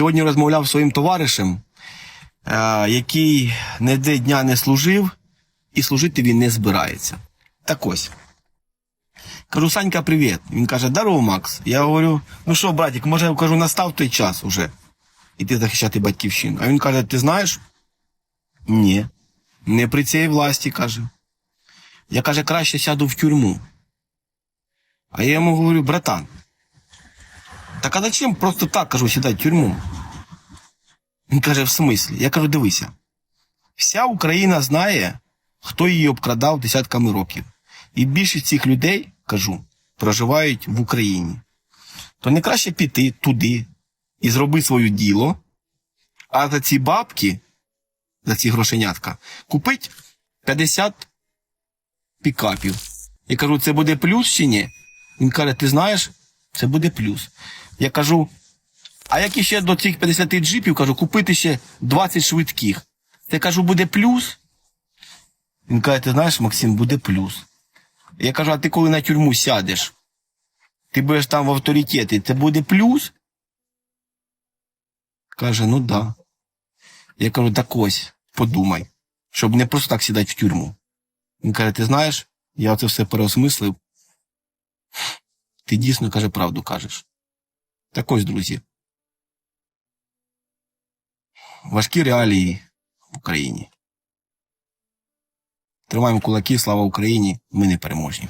Сьогодні розмовляв своїм товаришем, е, який не де дня не служив, і служити він не збирається. Так ось. Кажу, Санька, привіт. Він каже, здорово, Макс. Я говорю, ну що, братик, може, я кажу, настав той час уже. Іти захищати батьківщину. А він каже, ти знаєш? Ні. Не при цій власті, каже. Я каже, краще сяду в тюрму. А я йому говорю, братан, так а зачем просто так кажу сідати в тюрму? Він каже, в смислі? Я кажу, дивися. Вся Україна знає, хто її обкрадав десятками років. І більшість цих людей, кажу, проживають в Україні. То не краще піти туди і зроби своє діло, а за ці бабки, за ці грошенятка, купить 50 пікапів. Я кажу, це буде плюс чи ні? Він каже, ти знаєш, це буде плюс. Я кажу, а як іще до цих 50 джипів, кажу, купити ще 20 швидких. Це кажу, буде плюс. Він каже, ти знаєш, Максим, буде плюс. Я кажу, а ти коли на тюрму сядеш, ти будеш там в авторитеті, це буде плюс? Каже, ну да. Я кажу, так ось, подумай, щоб не просто так сідати в тюрму. Він каже, ти знаєш, я це все переосмислив. Ти дійсно, каже, правду кажеш. Так ось, друзі. Важкі реалії в Україні. Тримаємо кулаки, слава Україні, ми не переможні.